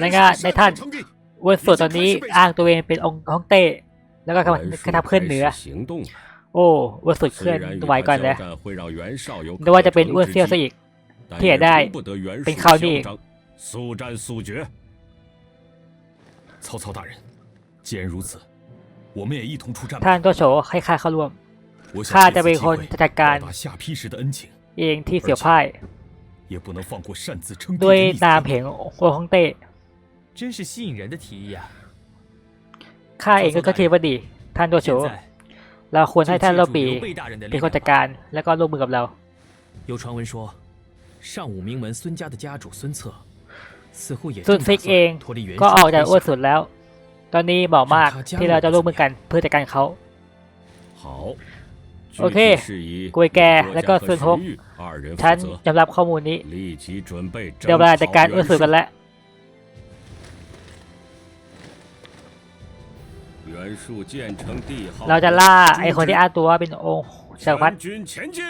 และงานในท่านอ้วนสุดตอนนี้อ้างตัวเองเป็นองค์ฮ่องเต้ แล้วก็กำลังกระทับขึ้นเหนือ โอ้อ้วนสุดเคลื่อนไหวก่อนเลยนึกว่าจะเป็นอ้วนเซียวซะอีก ที่ไหนได้เป็นเขานี่ 速战速决。曹操大人，既然如此，我们也一同出战吧。 ท่านตัวโฉให้ข้าเข้าร่วม 我想 ข้า 借 จะ 此 เป็น 机 คน 会 จัดการ 报答下邳时的恩情， เองที่เสี่ยวพ่าย 也不能放过擅自称帝 ด้วย 的逆 นาม 贼。 เห็นอ้วนฮ่องเต้ 真是吸引人的提议啊！ ข้าเองก็คิดว่าดี ท่านตัวโฉ 现在 เราควรให้ 就 ท่าน 借 โล 助 ปี 刘备大人的 เป็น 力 คนจัด 量 การ แล้วก็ร่วมมือกับเรา 有传闻说，上武名门孙家的家主孙策，似乎也 ซุน 正 ซิก 打 เอง 算脱离袁 ก็ออก 绍 จาก 麾 อ้วน 下。 สุดแล้ว ตอนนี้เหมาะมากที่เราจะร่วมมือกันเพื่อจัดการเขา 好， โอเค 具体事宜 กวยแก แล้วก็ 各 ซุน 家 ฮ 和 ก 石玉二人 ฉัน 负责， ยอมรับข้อมูลนี้ 立即准备 เดี๋ยว 征 เวลาจัดการ 讨 อ้วน 袁 สุดกัน 术。 แล้ว เราจะล่าไอคนที่อ้างตัวว่าเป็นองค์จากพัด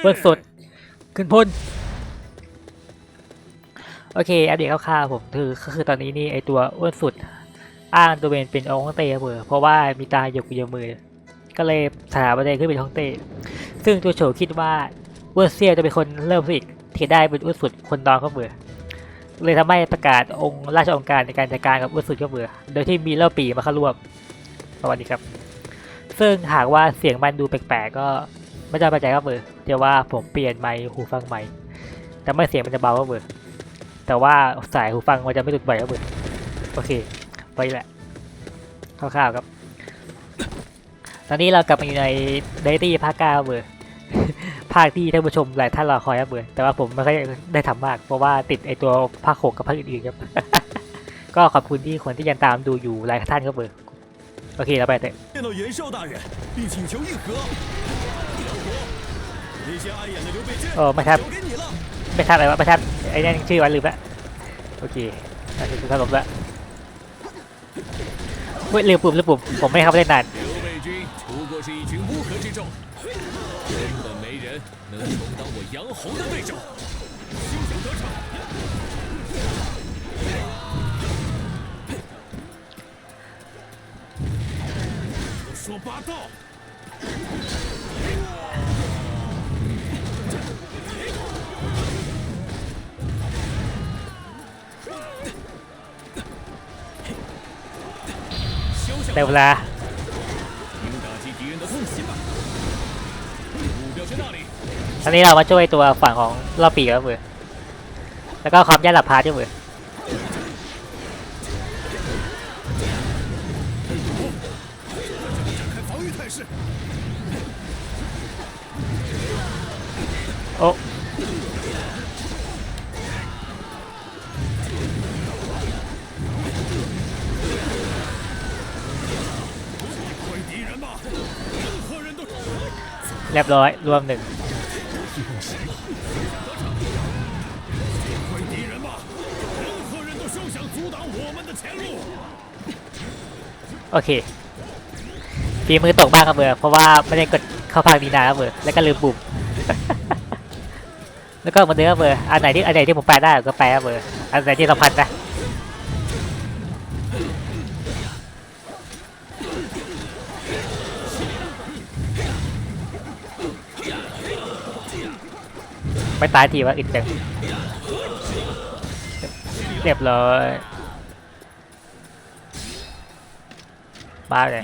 เบิกสุดขึ้นพ้นโอเคอัปเดตคร่าวๆผมคือคือตอนนี้นี่ไอตัวอ้วนสุดอ้างตัวเองเป็นองค์เตะเบอร์เพราะว่ามีตาหยกอยมือ ก็เลยสถาบันเดขึ้นเป็นองเตะซึ่งตัวโฉคิดว่าอ้วนเซียจะเป็นคนเริ่มสิกที่ได้เป็นอ้วนสุดคนดองก็เบื่อเลยทำให้ประกาศองค์ราชองค์การในการจัดการกับอ้วนสุดก็เบื่อโดยที่มีเล่าปีมาเข้าร่วม สวัสดีครับ ซึ่งหากว่าเสียงมันดูแปลกๆก็ไม่ต้องไปใจก็เบื่อเดี๋ยวว่าผมเปลี่ยนไมค์หูฟังใหม่ แต่ไม่เสียงมันจะเบาก็เบื่อแต่ว่าสายหูฟังมันจะไม่หลุดบ่อยก็เบื่อโอเค ไปแหละคร่าวๆครับ ตอนนี้เรากลับมาอยู่ในเดตี้ภาคเก้าเบอร์ภาคที่ท่านผู้ชมหลายท่านรอคอยครับเบอร์แต่ว่าผมไม่ค่อยได้ทำมาก เพราะว่าติดไอตัวภาคหกกับภาคอื่นๆครับ ก็ขอบคุณที่คนที่ยังตามดูอยู่หลายท่านครับเบอร์ โอเคเราไปเถอะ 见到袁绍大人，并请求议和。那些碍眼的刘备剑 โอ้ไม่ทับ 交给你了。 ไม่ทับอะไรวะไม่ทับไอ้นั่นชื่อวันลืมละโอเคอันนี้คือถล่มละเฮ้ยลืมปุ่มลืมปุ่มผมไม่ได้เข้าไปเล่นนาน 刘备军不过是一群乌合之众，根本没人能充当我杨洪的对手。 说八道！ 休想 แต่เวลา 应打击敌人的痛心吧！目标是那里， ตอนนี้เรามาช่วยตัวฝั่งของรอบปีกแล้วมือแล้วก็ความยากหลับพาด้วยมือ เรียบร้อย รวมหนึ่งโอเคปีมือตกบ้างครับเบอร์เพราะว่าไม่ได้กดเข้าพาคดีนาครับเบอร์แล้วก็ลืมบุ่มแล้วก็มือนเดิมครับเบอร์อันไหนที่อันไหนที่ผมไปได้ก็ไปครับเบอร์อันไหนที่สำพัญนะ ไม่ตายทีว่าอึดจังเรียบร้อยบ้าเลย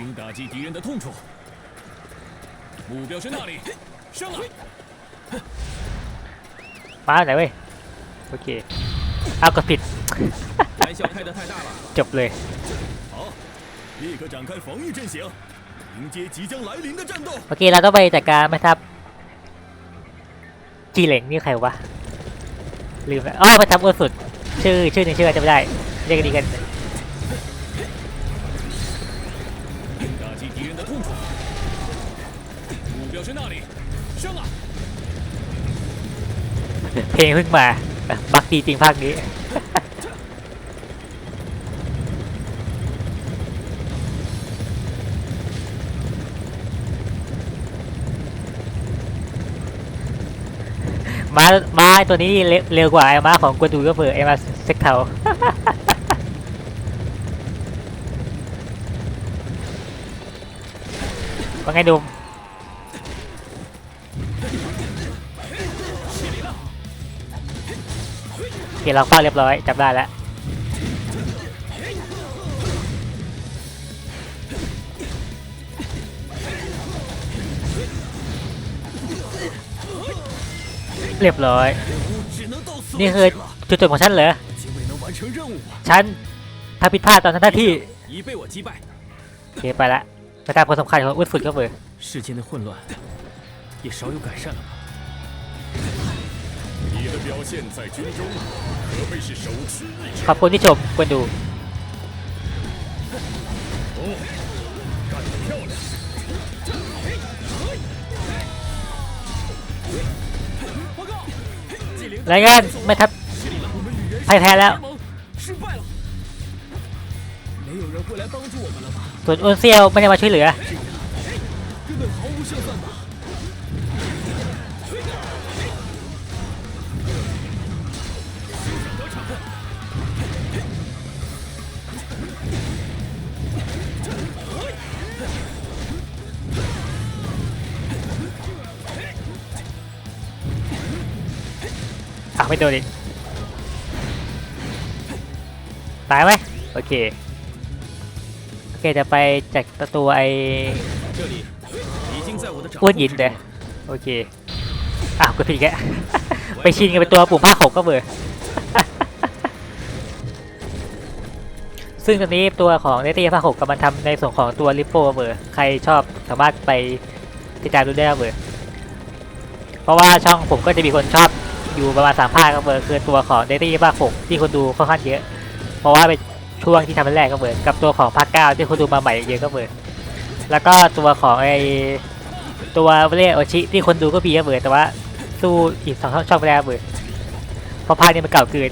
ป้าไหนเว้ยโอเคเอากดผิดจบเลยโอเคเราก็ไปจัดการไหมครับ จีเหลงนี่ใครวะลืมแล้วอ๋อพระทับโอสุด ชื่อชื่อหนึ่งชื่อจะไม่ได้เรียกกันดีกันเพลงเพิ่มา บักดีจริงภาคนี้ ม้ามาตัวนี้เร็วกว่าไอ้ม้าของกวนดูก็เผื่อไอ้ม้าเซ็กเทาว่าไงดูเกียร์ล็อก้าเรียบร้อยจับได้แล้ว เรียบร้อย 只能到此 นี่ 为 คือ 止了， จุดจบของฉันเหรอ 竟未能完成任务啊！ ฉันถ้าผิดพลาดตอนทำหน้าที่ 已被我击败。 โอเคไปละไปตามคนสำคัญของอุ้นสุดก็เบอร์ 世间的混乱也少有改善了吧？你的表现在军中可谓是首屈一指。 ขอบคุณที่ชมคนดู 哦，干得漂亮！ รายงานไม่ทับไทยแทนแล้ว ส่วนอุนเซียวไม่ได้มาช่วยเหลือ อะไม่โดนดิตายไหมโอเค โอเคจะไปจัดตัวไอ้อ้วนยินเดยโอเคอ้าวก็ผิดแกไปชินกันเปตัวปุ่มผ้าหกก็เบื่อซึ่งตอนนี้ตัวของเนตี้ภาคหกกำลังทำในส่วนของตัวริปโปเบอร์ใครชอบสามารถไปติดตามดูได้เบอร์เพราะว่าช่องผมก็จะมีคนชอบ อยู่ประมาณสามภาคก็เบอร์คือตัวของเนตี้ภาคหกที่คนดูค่อนข้างเยอะ เพราะว่าเป็นช่วงที่ทำเป็นแรกก็เบอร์กับตัวของภาคเก้าที่คนดูมาใหม่เยอะก็เบอร์แล้วก็ตัวของไอตัวเรียกโอชิที่คนดูก็มีก็เบอร์แต่ว่าสู้อีกสองช่องไม่ได้ก็เบอร์เพราะภาคนี้มันเก่าเกิน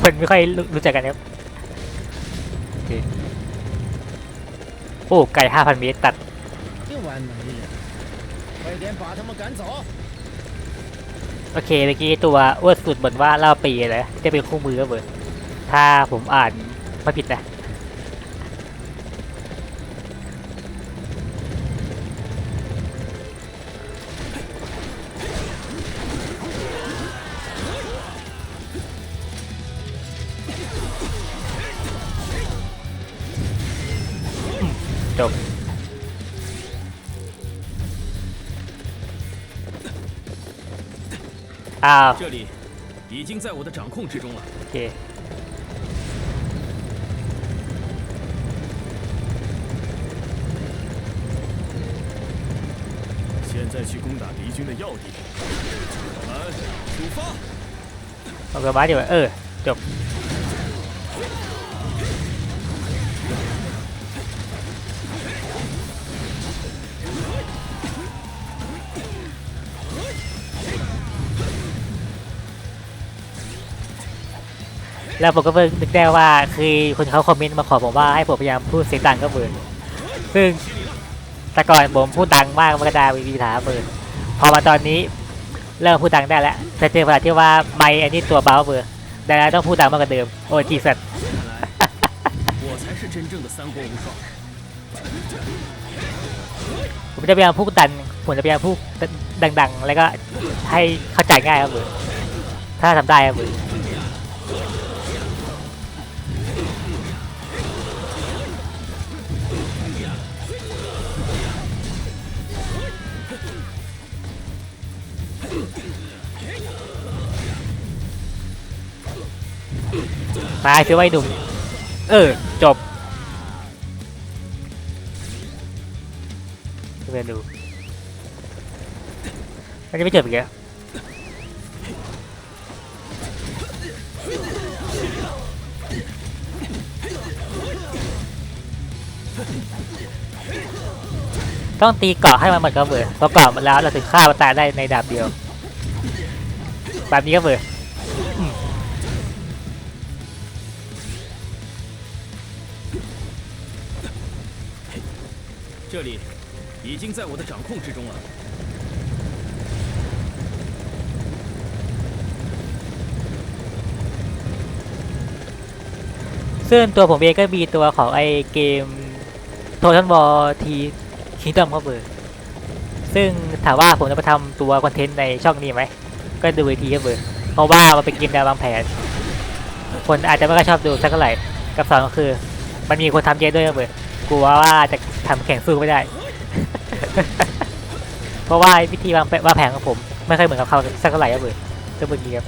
คนไม่ค่อยรู้จักกันครับโอ้ไก่ห้าพันเมตรตัด โอเคเมื่อกี้ตัวอ้วนสุดบ่นว่าเล่าปีเลยจะเป็นคู่มือก็เบอร์ถ้าผมอ่านไม่ผิดนะ 啊这里已经在我的掌控之中了。给现在去攻打敌军的要地。我们出发。我们八九二 แล้วผมก็เพิ่งนึกได้ว่าคือคนเขาคอมเมนต์มาขอผมว่าให้ผมพยายามพูดเสียงดังก็เบินซึ่งแต่ก่อนผมพูดดังมากมันก็ดามีปัญาเบินพอมาตอนนี้เริ่มพูดดังได้แล้วแต่เจอปัญหาที่ว่าไมค์อันนี้ตัวเบาเบินดังแล้วต้องพูดดังมากกว่าเดิมโอ้จีสัตผมจะพยายามพูดดันผมจะพยายามพูดดังๆ แล้วก็ให้เข้าใจง่ายครับเบินถ้าทำได้ครับเบิน ตายซื้อไว้หนุ่ม เออ จบเรียนดูมันจะไม่จบอีกแล้วต้องตีเกาะให้มันหมดก็เบื่อพอเกาะมันแล้วเราถึงฆ่ามันตายได้ในดาบเดียว แบบนี้ก็เบื่อ 这里已经在我的掌控之中了。 ซึ่งตัวผมเองก็มีตัวของไอเกมโททันบอลทีคิงดอมเข้าเบอร์ ซึ่งถามว่าผมจะมาทำตัวคอนเทนต์ในช่องนี้ไหม ก็ดูอีกทีครับเบอร์เพราะว่ามันเป็นเกมแนววางแผน คนอาจจะไม่ค่อยชอบดูสักเท่าไหร่ กับสองก็คือ มันมีคนทำเยอะด้วยครับเบอร์กลัวว่าจะ ทำแข่งสู้ไม่ได้ เพราะว่าวิธีวางแผนวางแผนของผม ไม่ค่อยเหมือนกับเขาสักเท่าไหร่ครับเบอร์ก็เบอร์นี้ครับ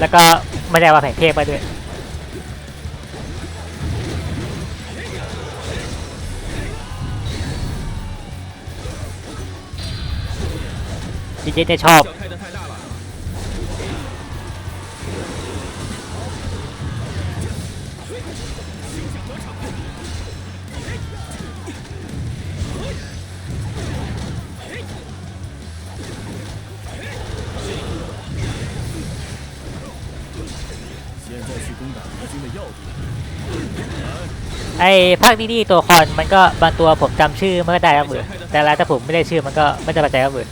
แล้วก็ไม่ได้วางแผนเทพมาด้วยจริงๆจะชอบ ไอภาคนี้ตัวละครมันก็บางตัวผมจำชื่อไม่ได้ครับเบื่อแต่ล้วถ้าผมไม่ได้ชื่อมันก็ไม่จะปัจจัยครับเบื่อ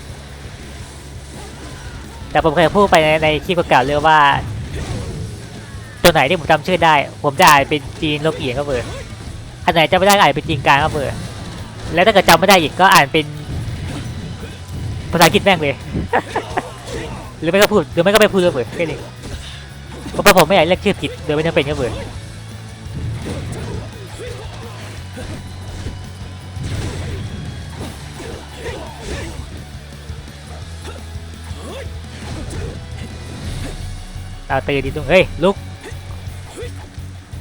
แต่ผมเคยพูดไปในในคลิปเก่าๆเรื่องว่า ตัวไหนที่ผมจำชื่อได้ ผมจะอ่านเป็นจีนลบเอียงครับเบื่อ อันไหนจำไม่ได้อ่านเป็นจีนกลางครับเบื่อแล้วถ้าเกิดจำไม่ได้อีกก็อ่านเป็นภาษาอังกฤษแม่งเลย หรือไม่ก็พูดหรือไม่ก็ไม่พูดก็เบื่อแค่นี้เพราะผมไม่อยากเรียกชื่อผิดโดยไม่จำเป็นก็เบื่อตาตีดีตรงเฮ้ยลุก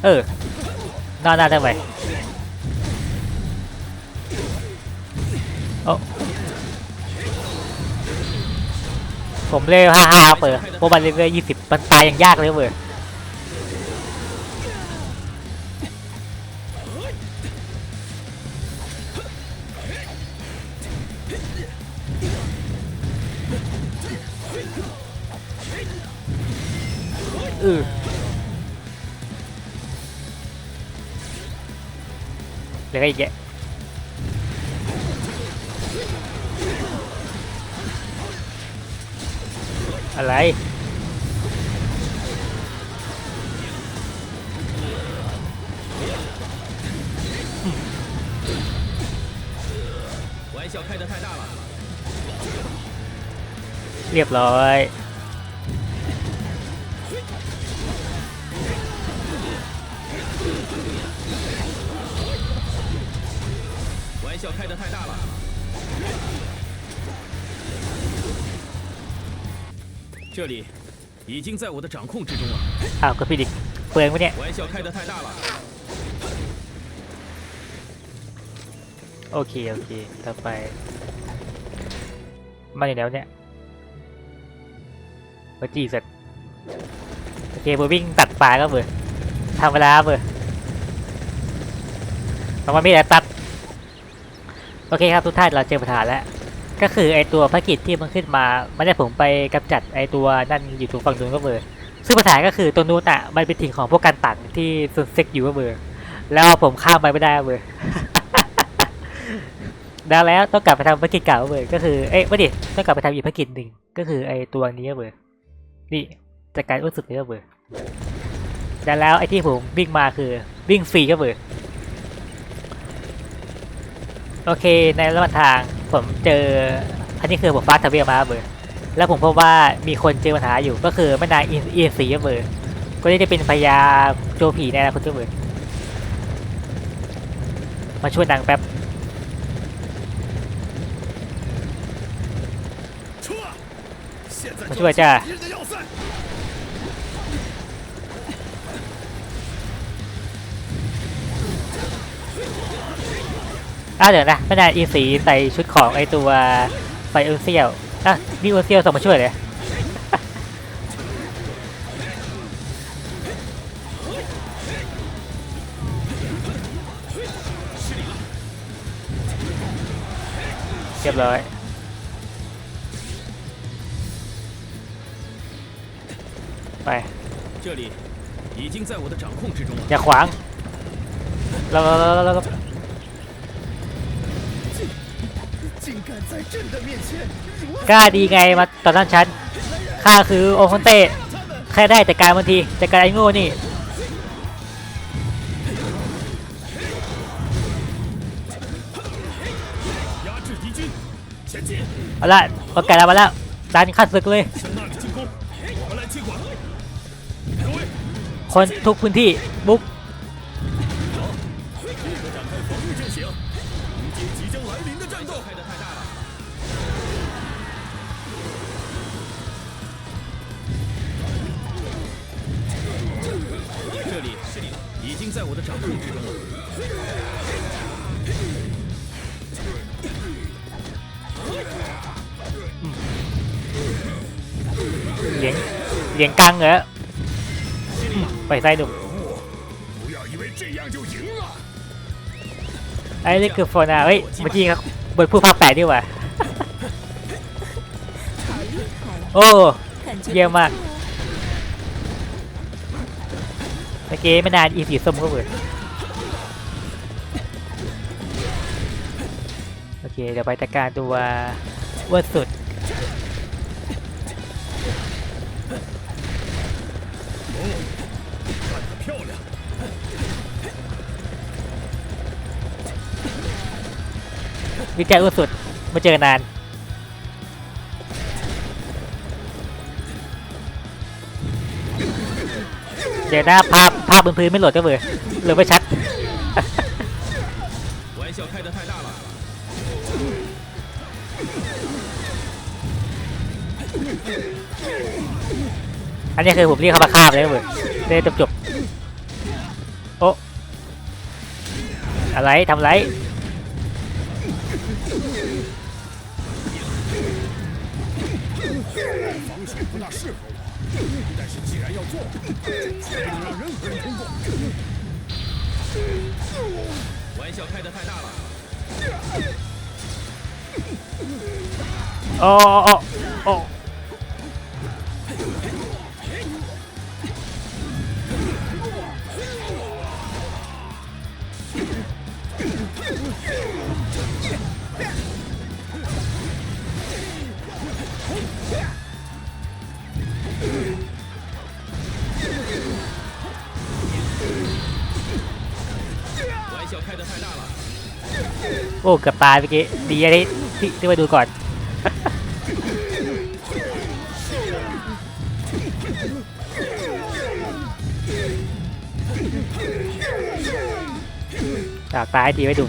เออน้าหน้าทำไม ผมเลวห้าห้าเปิดเพราะมันเลเวลยี่สิบมันตายอย่างยากเลยเว้ยเออเหลืออีกแยะ เรียบร้อย 这里已经在我的掌控之中了。 อ้าวก็พี่ดิเปลืองปะเนี่ย 玩笑开的太大了， โอเค โอเค ต่อไป มาอยู่แล้วเนี่ยมาจีเสร็จโอเคเบอร์วิ่งตัดปลาก็เบอร์ทำเวลาเบอร์ประมาณนี้แหละตัด โอเคครับทุกท่านเราเจอปัญหาแล้ว ก็คือไอตัวภารกิจที่มันขึ้นมามันได้ผมไปกำจัดไอตัวนั่นอยู่ตรงฝั่งนู้นก็เบอร์ซึ่งปัญหาก็คือตัวนู้นอะมันเป็นถิ่นของพวกการตัดที่ซุนเซ็กอยู่ก็เบอร์แล้วผมข้ามไปไม่ได้เบอร์ดังแล้วต้องกลับไปทำภารกิจเก่าเบอร์ก็คือเอ้ยไม่ดิต้องกลับไปทำอีกภารกิจหนึ่งก็คือไอตัวนี้เบอร์นี่จัดการอ้นสุดเลยเบอร์ดังแล้วไอที่ผมวิ่งมาคือวิ่งฟรีก็เบอร์ โอเค ในระหว่างทางผมเจอ อันนี้คือผมฟาสทเวลมาเบอร์แล้วผมพบว่ามีคนเจอปัญหาอยู่ก็คือแม่นางอินสีเบอร์ก็ได้จะเป็นพญาโจผีแน่นะคุณเจ้าเบอร์มาช่วยนางแป๊บมาช่วยจ้า อ้าวเดี๋ยวนะไม่ได้อีสีใส่ชุดของไอตัวไฟอุเซียวอะมีอุเซียวส่งมาช่วยเลยเรียบร้อยไปอย่าขวางเราเราเราเรา กล้าดีไงมาต่อต้านฉันข้าคือโอคอนเต้แค่ได้แต่การบางทีแต่การไอ้โง่นี่เอาละโแก่สเรามาแล้วดันขัดศึกเลย คนทุกพื้นที่บุ๊ก มไปไส้ดุ 不要以为这样就赢了。 ไอ้นี่คือโฟนาเฮ้ยเมื่อกี้ครับบนผู้ภาคแปดดีกว่า โอ้ เยี่ยมมาก เมื่อกี้ไม่นานอีสีส้มก็เปิดโอเค เดี๋ยวไปจัดการตัววอร์สุดวิจัยวอร์สุดมาเจอนาน เดี๋ยวหน้าภาพภาพบนพื้นไม่โหลดก็เบอร์หรือไม่ชัด 玩笑开的太大了， อันนี้คือผมเรียกเขามาฆ่าไปเลยเว้ยได้จบจบๆโอะอะไรทำไร 防守不大适合我， 但是既然要做，就不能让任何人通过。玩笑开得太大了。哦哦哦哦！ โอ้เกือบตายเมื่อกี้ดีอะไรที่ที่มาดูก่อนจากตายทีไปดู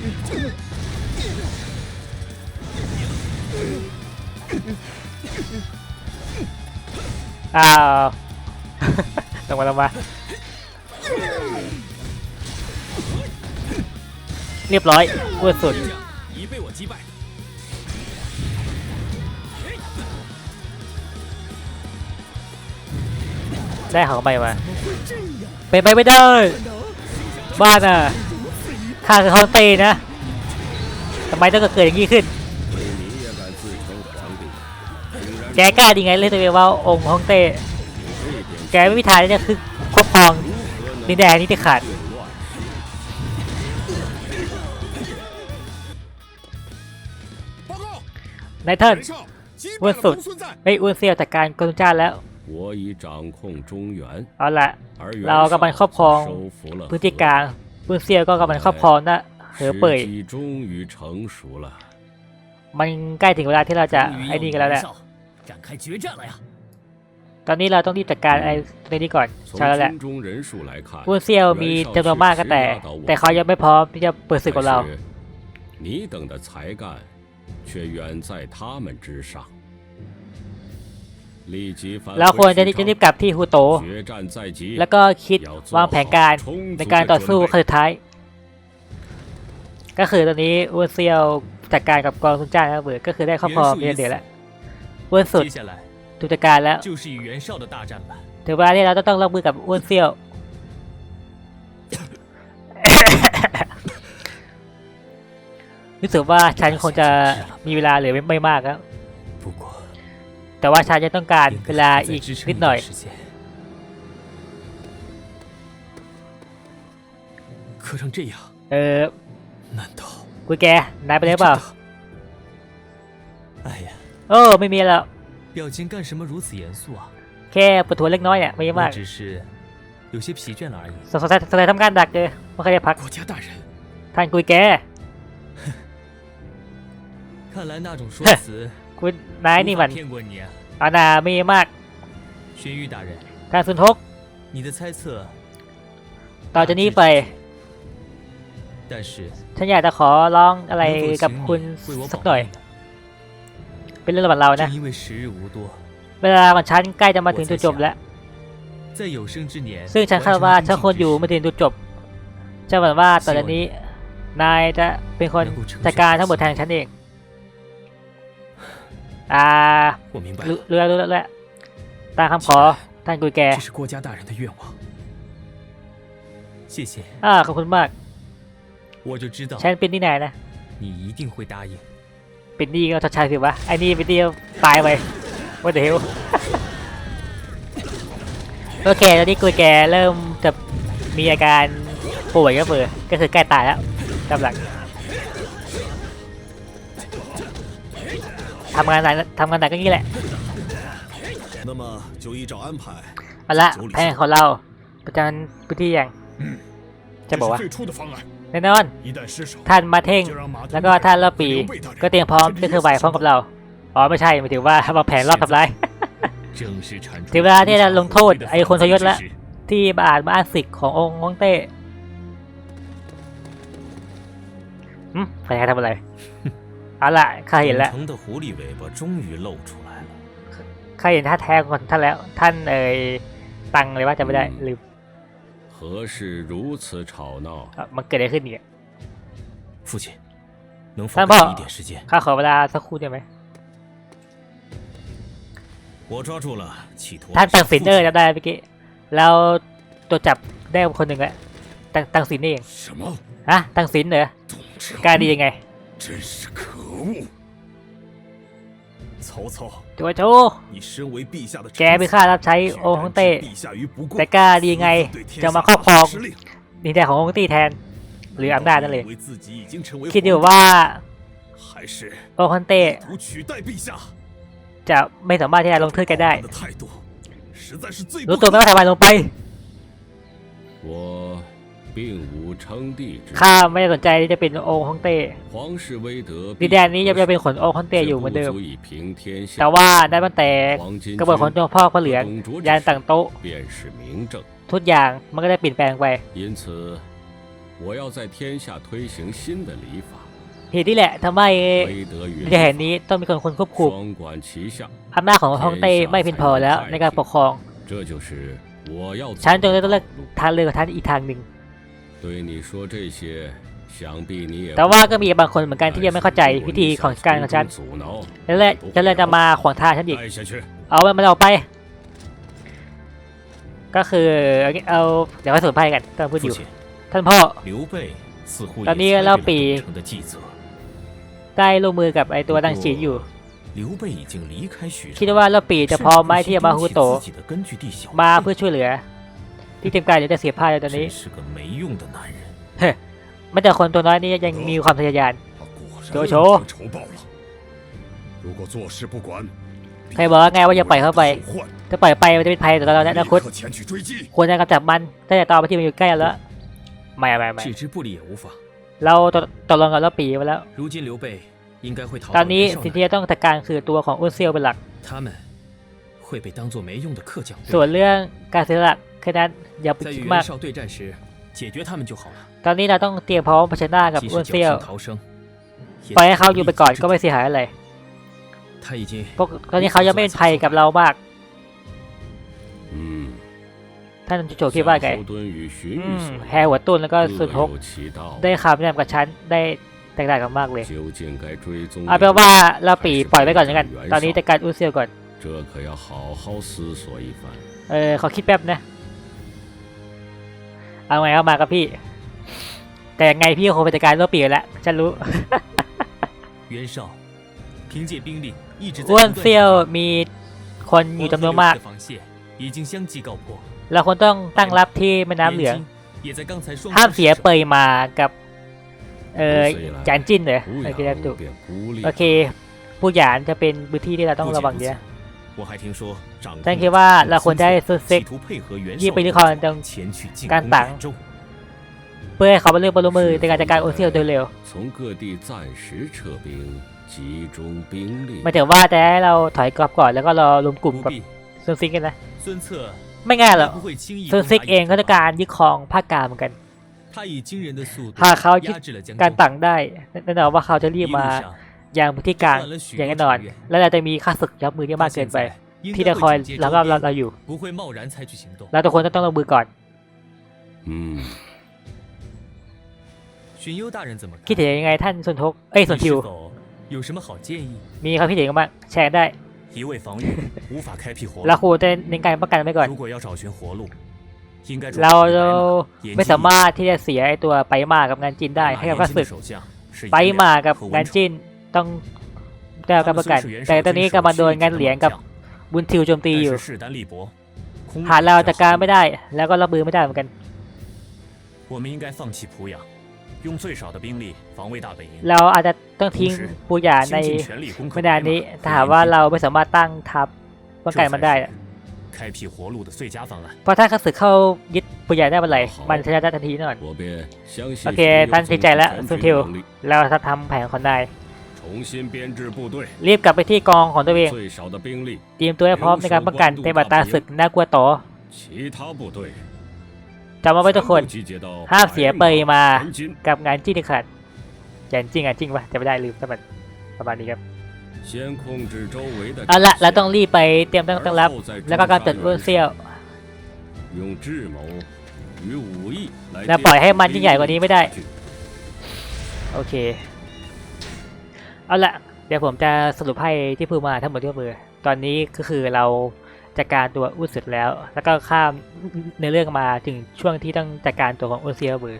อ้าวลงมาลงมา เรียบร้อยเวอร์สุดได้หางไปมาเป็นไปไม่ได้ บ้านอะข้าคือฮองเตนะทำไมต้องเกิดอย่างนี้ขึ้น แกกล้าดีไงเลยตัวเองว่าองค์ฮองเตแกไม่มีทางที่จะคือครบครองดินแดนนี้จะขาด นายท่านอ้วนสุดไม่อ้วนเซียวจากการกรุจาแล้วเอาละเรากำลังครอบครองพื้นที่กลางอ้วนเซียวก็กำลังครอบครองนะเฮือเปิดมันใกล้ถึงเวลาที่เราจะไอ้นี่กันแล้วแหละตอนนี้เราต้องรีบจัดการไอ้นี่ก่อนใช่แล้วแหละผู้เซียวมีจำนวนมากก็แต่ แต่เขายังไม่พร้อมที่จะเปิดศึกกับเรา 却远在他们之上。立即返 เราควร 回 จะ 西 จะรีบ 城， กลับที่ฮูโต 决战在即。 แล้วก็คิดวางแผนการในการต่อสู้ครั้งสุดท้าย ก็คือตอนนี้อ้วนเซียวจัดการกับกองทุนจ้างนะครับเบิร์ดก็คือได้ครอบครองเรียนเดียวแล้วอ้วนสุด 接下来 ถูกจัดการแล้ว 就是与袁绍的大战了。 ถึงเวลาที่เราต้องรับมือกับอ้วนเซียว รู้สึกว่าฉันคงจะมีเวลาเหลือไม่มากแล้ว แต่ว่าฉันยังต้องการเวลาอีกนิดหน่อย เออกูแก นายไปได้เปล่าเออไม่มีแล้วแค่ปวดหัวเล็กน้อยเนี่ยไม่มากสงสัยทำงารดักเลยไม่เคยได้พักท่านกุยแก 看来那种说辞 คุณนายนี่ 无 มั 法 น 骗过你啊， อาณามีมาก 玄玉大人， การสุนทก 你的猜测， ต่อจากนี้ไป 但是 ฉันอยากจะขอร้องอะไร 能否 กับ 请 คุณ 你为我 สัก 保 หน่อย 密呢？ เป็นเรื่องระหว่างเรานะ 正因为时日无多， เวลาของฉันใกล้จะมาถึงจุดจบแล้ว 在有生之年， ซึ่งฉันคาดว่า 完成 ฉันควร 精 อยู่ 进之 ไม่ 时 ถึงจุดจบจะเหมือนว่าต่อจากนี้ นายจะเป็นคนจัดการทั้งหมดแทนฉันเอง อ่า 我明白 รู้ 了， รู้แล้วรู้แล้วรู้แล้วตามคำขอท่านกุยแก 这是郭家大人的愿望。谢谢， อ่าขอบคุณมาก 我就知道 ฉันเป็นที่ไหนนะ 你一定会答应。 เป็นหนี้ก็ชดใช้สิวะไอ้นี่เป็นหนี้ก็ตายไปว่าเดี๋ยว โอเคตอนนี้กุยแกเริ่มจะมีอาการป่วยก็เปิดก็คือใกล้ตายแล้วกำลัง ทำงานไหนทำงานไหนก็งี้แหละเอาละแผนของเราประจานพื้นที่อย่างจะบอกว่าแน่นอนท่านมาเท่งแล้วก็ท่านละปีก็เตรียมพร้อมก็คือไหวพร้อมกับเราอ๋อไม่ใช่หมายถึงว่าวางแผนรอบทำร้ายถึงเวลาที่จะลงโทษไอ้คนทยศล้วที่บาอ่านมาอ่านสิกขององค์งงเต้หืใครทำอะไร เอาล่ะข้าเห็นแล้ว 腾的狐狸尾巴终于露出来了。 ข้าเห็นท่าแท้ของท่านแล้ว ท่านเอ่ยตังเลยว่าจะไม่ได้ลืม 何事如此吵闹？ เอ้ามันเกิดอะไรขึ้นเนี่ย 父亲，能否三给我炮一点时间？ ข้าขอเวลาสักครู่ได้ไหม 我抓住了企图 ท่าน 暗 ตัง 杀 สิน 父 เนอร์ 亲 จำได้เมื่อกี้แล้วตัวจับได้คนหนึ่งแล้วตังตังสินนี่เอง 什么？ ฮะตังสินเหรอ 董志 กล้ารดียังไง 真是可恶！曹操， ตัวโชว์ 你身为陛下的 แก 臣 เป็น 子， ข้ารับใช้ 居 องค์ฮอง 然置 เต้ 陛下于不顾， แต่กล้าดียังไง 对天 จะ 下 มาครอบคร 发 อง 号施令， ดินแดนขององค์ตี้แทน หรืออำนาจนั่นเอง 以为自己已经成为 คิดอยู่ 皇帝 ว่า 还是 องค์ฮองเต้ 图取代陛下？ จะไม่สามารถที่จะลงโทษแกได้ 他的态度实在是最 รู้ 不 ตัวไหม 可 ว่าทำไมลงไป 我并无称帝之 ข้าไม่สนใจที่จะเป็นโองฮ่องเต้ดินแดนนี้ยังจะเป็นขนโองฮ่องเต้อยู่เหมือนเดิม แต่ว่าได้ตั้งแต่กระบวนของเจ้าพ่อพระเหลืองยานต่างโต๊ะทุกอย่างมันก็ได้เปลี่ยนแปลงไปเหตุที่แหละทำไมดินแดนนี้ต้องมีคนคนควบคุมอำนาจของฮ่องเต้ไม่เพียงพอแล้วในการปกครองฉันจึงได้ต้องเลือกทางเลือกทางอีกทางหนึ่ง 对你说这些，想必你也 แต่ว่าก็มีบางคนเหมือนกันที่ยังไม่เข้าใจวิธีของการของฉัน 阻挠， แล้วแหละจะเลยจะมาขวางทางฉันอีก 带下去。 เอามันมันออกไป ก็คือเอาเอาเดี๋ยวให้สมุนไพรกันต้องพูดอ 父 ยู่ 亲， ท่านพ่อ 刘备似乎也当你参与了老比董承的计策。 ได้ลงมือกับไอตัวดังฉีนอยู่ 刘备已经离开许 คิด 昌， ว่าเราปีจะ 甚 พร้อม 至 ไหม 不惜 ที่จะมา 丢 ฮู 弃 โตะ 自己的根据地小 มา 弟 เพื่อช่วยเหลือ ที่เต็มกายเดี๋ยวจะเสียผ้าแล้วตอนนี้เฮ้ยแม้แต่คนตัวน้อยนี่ยังมีความทะเยอทะยานโจโฉใครบอกว่าไงว่าอย่าปล่อยเข้าไปถ้าปล่อยไปมันจะเป็นภัยต่อเราแน่นะคุณควรจะกำจัดมันตั้งแต่ตอนที่มันอยู่ใกล้แล้วไม่ไม่ไม่เราตกลงกันแล้วปีไปแล้วตอนนี้สิ่งที่จะต้องจัดการคือตัวของอุนเซียวเป็นหลักส่วนเรื่องการเสียหลัก แค่นั้นอย่าไปคิดมากตอนนี้เราต้องเตรียมพร้อมเผชิญหน้ากับอ้วนเซียวปล่อยให้เขาอยู่ไปก่อนก็ไม่เสียหายอะไรพวกตอนนี้เขายังไม่เป็นภัยกับเรามากท่านจูโจคิดว่าไงแฮหัวตุ้นแล้วก็สุนทกได้คำแนะนำกับฉันได้แตกต่างกันมากเลยเอาเป็นว่าเราปีปล่อยไปก่อนแล้วกัน ตอนนี้แต่การอุ้นเซียวก่อนเออเขาคิดแป๊บนะ เอาไงเอามากับพี่ แต่ยังไงพี่ก็คงไปจัดการโรปีแล้วฉันรู้ 袁绍凭借兵力一直在 อ้วน 不断 เซียว 进攻 มีคนอยู่จำนวนมาก 黄河流域的防线已经相继告破， เราควรต้องตั้งรับที่แม่น้ำเหลือง 燕京也在刚才双 ห้าม 方 เสีย 失手 เปยมากับ เออ 不遂来 จานจิ้นเหรอ 不 โอเคได้ 养 ถูก 便孤立 โอ。เค ผู้หยานจะเป็นพื้นที่ที่เราต้อง 不仅 ระวัง 如 เย 此 อะ 我还听说长 ฉันคิดว่าเราควรจะให้ซุนเซ็กยี่ไปนิคอนจังการตังเพื่อให้เขาเป็นเรื่องบรมือในการจัดการโอเซียลโดยเร็วมาถึงว่าจะให้เราถอยกลับก่อนแล้วก็เรารวมกลุ่มกับซุนซิกกันนะไม่ง่ายหรอกซุนซิกเองก็จะการยึดครองภาคกลางเหมือนกันหากเขาคิดการตังได้แน่นอนว่าเขาจะรีบมา อย่างบที่กลางอย่างแน่นอน และเราจะมีข้าศึกยับมือที่มากเกินไป ที่จะคอยรับเราเราอยู่เราทุกคนต้องลงมือก่อนคิดเห็นยังไงท่านสนทกเอ้ยสนทิวมีคำพิดเห็นกันบ้างแชร์ได้เราควรจะเน้นการป้องกันไว้ก่อนเราไม่สามารถที่จะเสียตัวไปมากับงานจีนได้ให้กับข้าศึกไปมากับงานจีน ต้องแต่กรรมการแต่ตอนนี้กำลังโดนงานเหรียญกับบุญทิวโจมตีอยู่ หาเราจัดการไม่ได้ แล้วก็รับมือไม่ได้เหมือนกันเราอาจจะต้องทิ้งปูหยาในไม่นานนี้ถ้าหากว่าเราไม่สามารถตั้งทัพป้องกันมันได้พอท่านข้าศึกเข้ายึดปุยใหญ่ได้เมื่อไหร่มันชนะได้ทันทีแน่นอนโอเคท่านเสียใจแล้วสุนทิวเราจะทำแผนของนาย รีบกลับไปที่กองของตัวเองเตรียมตัวให้พร้อมในการป้องกันเทบาตาศึกน่ากลัวต่อจำเอาไว้ทุกคนห้ามเสียเปยมากับงานจี้นขาดแกนจริงอะจริงปะจะไม่ได้ลืมประมาณประมาณนี้ครับเอาละเราต้องรีบไปเตรียมตั้งตั้งรับ แล้วก็การตัดเวอร์เซียวเราปล่อยให้มันยิ่งใหญ่กว่านี้ไม่ได้ โอเค เอาละเดี๋ยวผมจะสรุปให้ที่พูดมาทั้งหมดที่มือ ตอนนี้ก็คือเราจัดการตัวอุดเสร็จแล้ว แล้วก็ข้ามในเรื่องมาถึงช่วงที่ต้องจัดการตัวของอุนเซียเบือ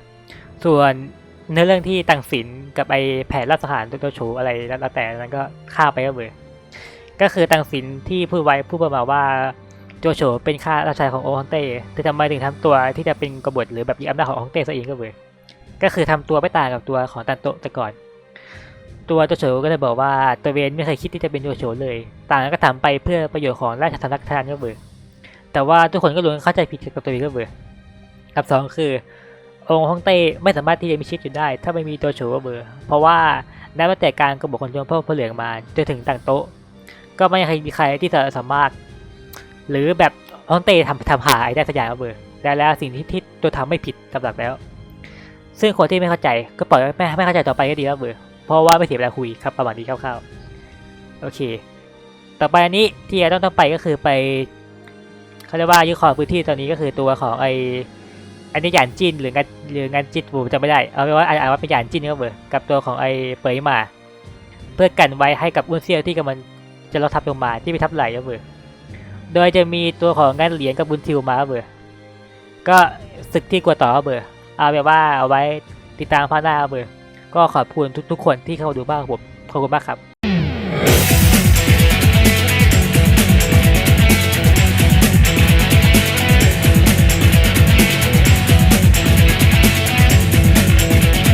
ส่วนในเรื่องที่ตังสินกับไอแผนรัฐประหารตัวโฉอะไรแล้วแต่นั้นก็ข้ามไปก็เบือก็คือตังสินที่พูดไว้พูดประมาณว่าโจโฉเป็นข้าราชการของโอฮังเต้แต่ทำไมถึงทำตัวที่จะเป็นกบฏหรือแบบมีอำนาจของโอฮังเต้ซะเองก็เบือก็คือทำตัวไม่ต่างกับตัวของตันโตแต่ก่อน ตัวโจโฉก็เลยบอกว่าตัวเวนไม่เคยคิดที่จะเป็นโจโฉเลย ต่างก็ทำไปเพื่อประโยชน์ของราชธนักทานก็เบื่อแต่ว่าทุกคนก็ล้วนเข้าใจผิดกับตัวเองก็เบื่อกับสองคือ องค์ฮ่องเต้ไม่สามารถที่จะมีชีวิตอยู่ได้ ถ้าไม่มีตัวโฉก็เบื่อเพราะว่านับตั้งแต่การกบฏคนจนพวกพลเหลืองมาจนถึงตังโต๊ะ ก็ไม่เคยมีใครที่จะสามารถ หรือแบบฮ่องเต้ทำทำหายได้สักอย่างก็เบื่อแต่แล้วสิ่งที่ที่ตัวทำไม่ผิดสำหรับแล้ว ซึ่งคนที่ไม่เข้าใจก็ปล่อยไม่ไม่เข้าใจต่อไปก็ดีแล้วเบื่อ เพราะว่าไม่เสียเวลาคุยครับประมาณนี้คร่าวๆ โอเค ต่อไปอันนี้ที่จะต้องต้องไปก็คือไปเขาเรียกว่ายึดครองพื้นที่ตอนนี้ก็คือตัวของไออันนี้หยานจินหรืองานหรืองานจิตผมจำไม่ได้เอาเป็นว่าอาว่าเป็นหยานจินก็เบื่อกับตัวของไอเปยมา เพื่อกันไว้ให้กับอุนเซียวที่กำลังจะลดทับลงมาที่ไปทับไหลก็เบื่อโดยจะมีตัวของงานเหรียญกับบุญทิวมาเบื่อก็ศึกที่กลัวต่อเบื่อเอาแบบว่าเอาไว้ติดตามพาหน้าเบอร์ ก็ขอบคุณทุกๆคนที่เข้ามาดูบ้างผมขอบคุณมากครับ